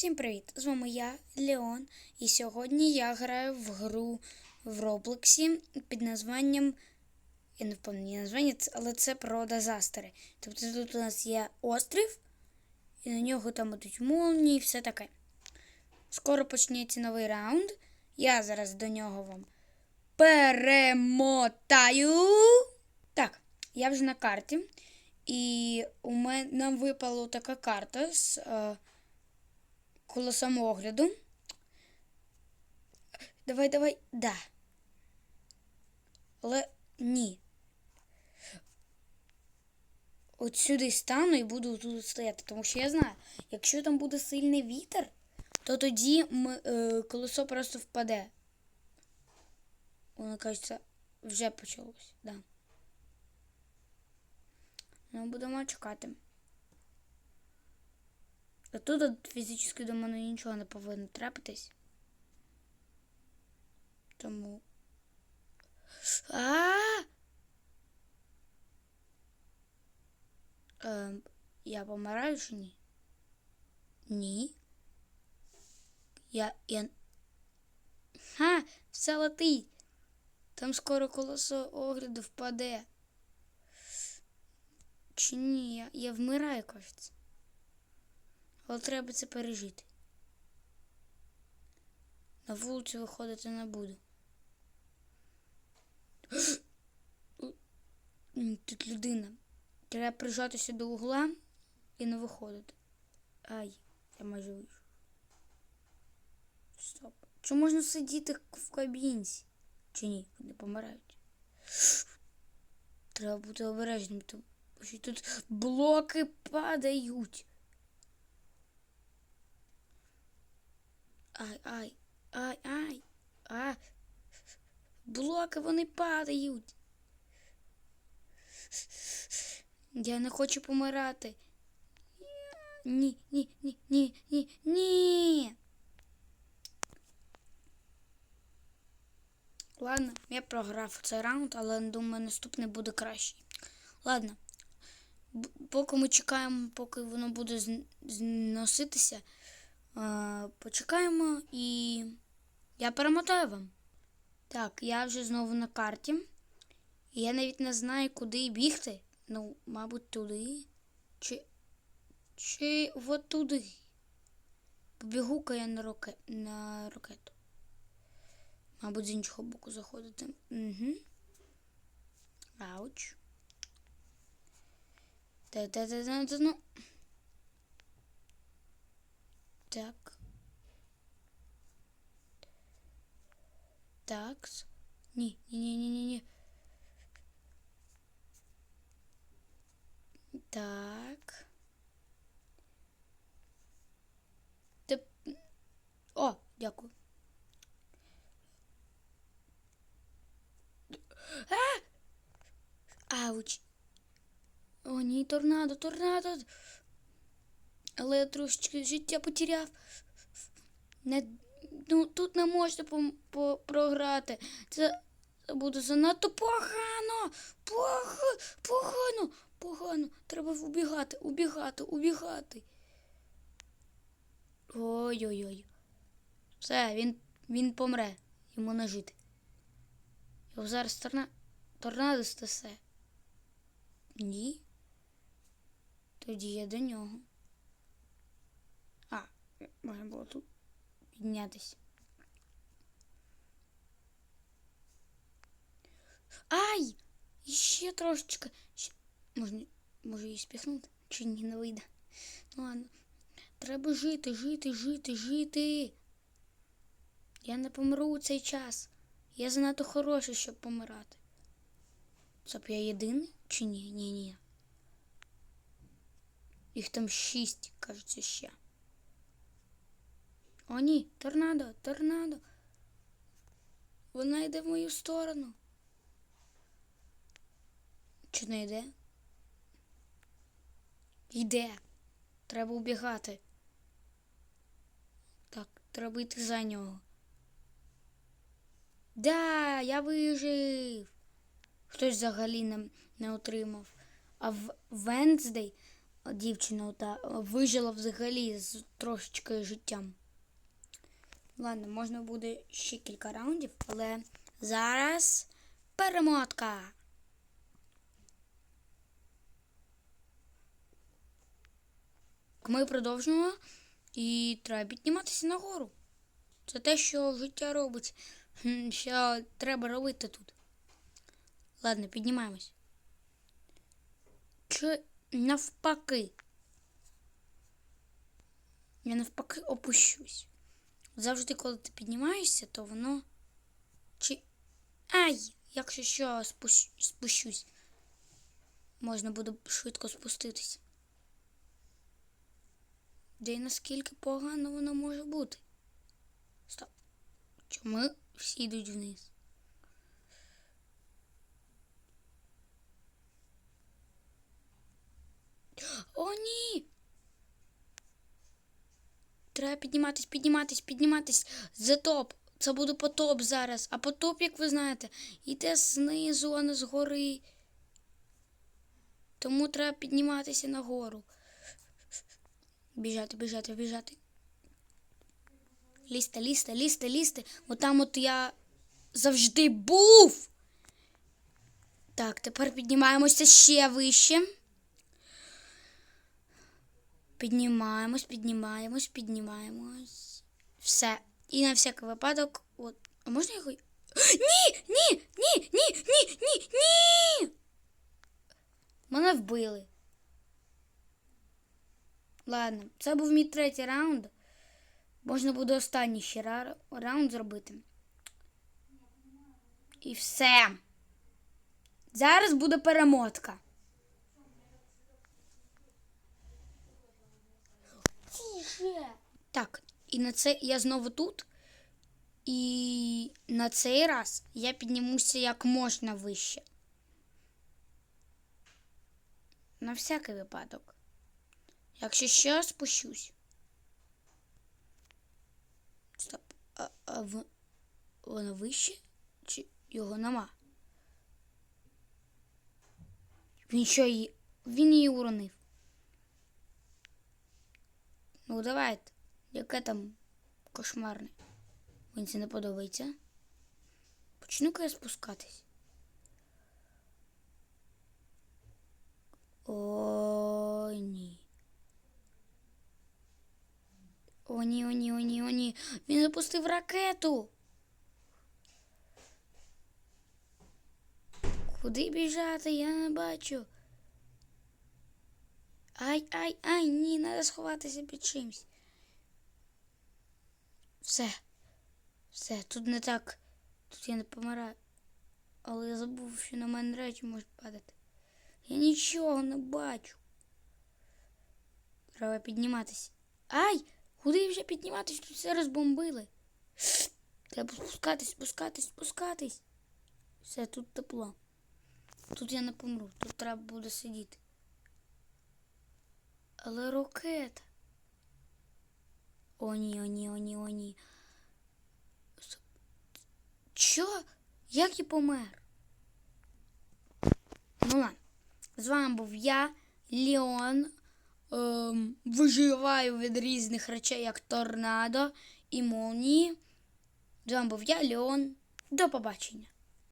Всім привіт! З вами я, Леон, і сьогодні я граю в гру в Роблоксі під названням. Я не впевнений названня, але це про дизастери. Тобто тут у нас є острів, і на нього там будуть молнії і все таке. Скоро почнеться новий раунд. Я зараз до нього вам перемотаю. Так, я вже на карті. І у мене нам випала така карта з е, колесом огляду. Давай, давай, да. Але ні. От сюди стану і буду тут стояти, тому що я знаю, якщо там буде сильний вітер, то тоді ми, е, колесо просто впаде. Воно кажеться, вже почалось, да. Ну, будемо чекати. А тут фізично до мене нічого не повинно трапитись. Тому. А! Ем, я помираю чи ні? Ні. Я. я... Ха! Все летить. Там скоро колесо огляду впаде. Чи ні, я, я вмираю, кажеться. Але треба це пережити. На вулицю виходити не буду. Тут людина. Треба прижатися до угла і не виходити. Ай, я майже вийшов. Стоп. Чи можна сидіти в кабінці? Чи ні? Не помирають. Треба бути обережним. Тому що тут блоки падають. Ай, ай, ай, ай, а. Блоки вони падають. Я не хочу помирати. Ні, ні, ні, ні, ні, ні. Ладно, я програв цей раунд, але думаю, наступний буде кращий. Ладно. Поки ми чекаємо, поки воно буде зн- зноситися, почекаємо і я перемотаю вам. Так, я вже знову на карті. Я навіть не знаю, куди бігти. Ну, мабуть, туди. Чи. Чи от туди. Побігу-ка я на, роке... на ракету. Мабуть, з іншого боку заходити. Угу. Ауч. Та-та-та-та, ну. Так. Так. Ні, ні, ні, ні, ні, ні. Так. Теп... О, дякую. А! Ауч. О, ні, торнадо, торнадо. Але я трошечки життя потеряв. Не, ну, тут не можна програти. Це, буде занадто погано. Пог, погано, погано. Треба убігати, убігати, убігати. Ой-ой-ой. Все, він, він помре. Йому не жити. Його зараз торна... торнадо стасе. Ні. Тоді я до нього. Можна було тут піднятися. Ай! Ще трошечки. Ще... Можна, може її спіхнути? Чи ні, не вийде? Ну ладно. Треба жити, жити, жити, жити. Я не помру у цей час. Я занадто хороший, щоб помирати. Це я єдиний чи ні? Ні, ні. Їх там шість, кажеться, ще. О, ні, торнадо, торнадо. Вона йде в мою сторону. Чи не йде? Йде. Треба убігати. Так, треба йти за нього. Да, я вижив. Хтось взагалі не, не отримав. А в Венздей дівчина та вижила взагалі з трошечки життям. Ладно, можна буде ще кілька раундів, але зараз перемотка. Ми продовжуємо і треба підніматися нагору. Це те, що життя робить, що треба робити тут. Ладно, піднімаємось. Чи навпаки? Я навпаки опущусь. Завжди, коли ти піднімаєшся, то воно. Чи. Ай! Якщо що спущ- спущусь, можна буде швидко спуститися. Де й наскільки погано воно може бути? Стоп. Чому всі йдуть вниз? О, ні! Треба підніматись, підніматись, підніматись. За топ. Це буде потоп зараз. А потоп, як ви знаєте, йде знизу, а не згори. Тому треба підніматися нагору. Біжати, біжати, біжати. Лізти, лізти, лізти, лізти. Отам от я завжди був. Так, тепер піднімаємося ще вище. Піднімаємось, піднімаємось, піднімаємось. Все. І на всякий випадок. От. А можна його. Ні! Ні! Ні! Ні! Ні! Ні! Ні! Мене вбили. Ладно, це був мій третій раунд. Можна буде останній ще раунд зробити. І все. Зараз буде перемотка. Так, і на це я знову тут. І на цей раз я піднімуся як можна вище. На всякий випадок. Якщо що, спущусь. Стоп. А, а в... воно вище? Чи його нема? Він що її. Він її уронив. Ну, давайте. Яке там кошмарне. Мені це не подобається. Почну-ка я спускатись. О, ні. О, ні, о, ні, о, ні, о, ні. Він запустив ракету. Куди біжати? Я не бачу. Ай, ай, ай, ні, треба сховатися під чимсь. Все. Все, тут не так. Тут я не помираю. Але я забув, що на мене речі можуть падати. Я нічого не бачу. Треба підніматися. Ай! Куди вже підніматись? Тут все розбомбили. Треба спускатись, спускатись, спускатись. Все, тут тепло. Тут я не помру, тут треба буде сидіти. Але ракета. О, ні, о, ні, о, ні, о, ні. Що? Як я помер? Ну ладно. З вами був я, Леон. Ем, виживаю від різних речей, як торнадо і молнії. З вами був я, Леон. До побачення.